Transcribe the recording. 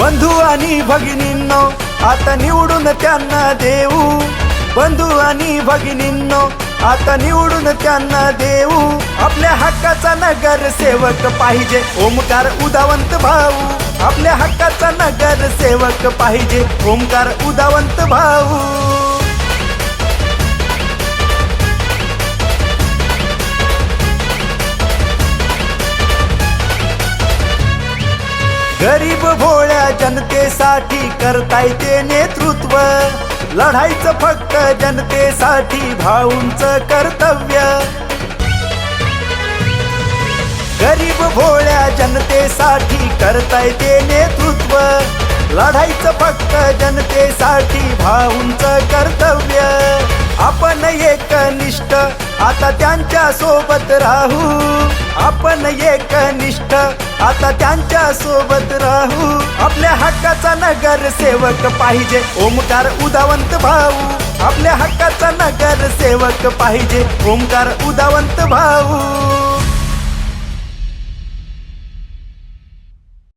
बंधू आणि भगिनींनो आता निवडून त्यांना देऊ. बंधू आणि भगिनींनो आता निवडून त्यांना देऊ. आपल्या हक्काचा नगर सेवक पाहिजे ओमकार उदावंत भाऊ. आपल्या हक्काचा नगर सेवक पाहिजे ओमकार उदावंत भाऊ. गरीब भोळ्या जनतेसाठी करताय ते नेतृत्व. लढायचं फक्त जनतेसाठी भाऊंच कर्तव्य. गरीब भोळ्या जनतेसाठी करताय ते नेतृत्व. लढायचं फक्त जनतेसाठी भाऊंच कर्तव्य. आपण एकनिष्ठ आता त्यांच्यासोबत राहू. आपण एकनिष्ठ आता त्यांच्यासोबत राहू. आपल्या हक्काचा नगर सेवक पाहिजे. ओमकार उदावंत भाऊ. आपल्या हक्काचा नगर सेवक पाहिजे. ओमकार उदावंत भाऊ.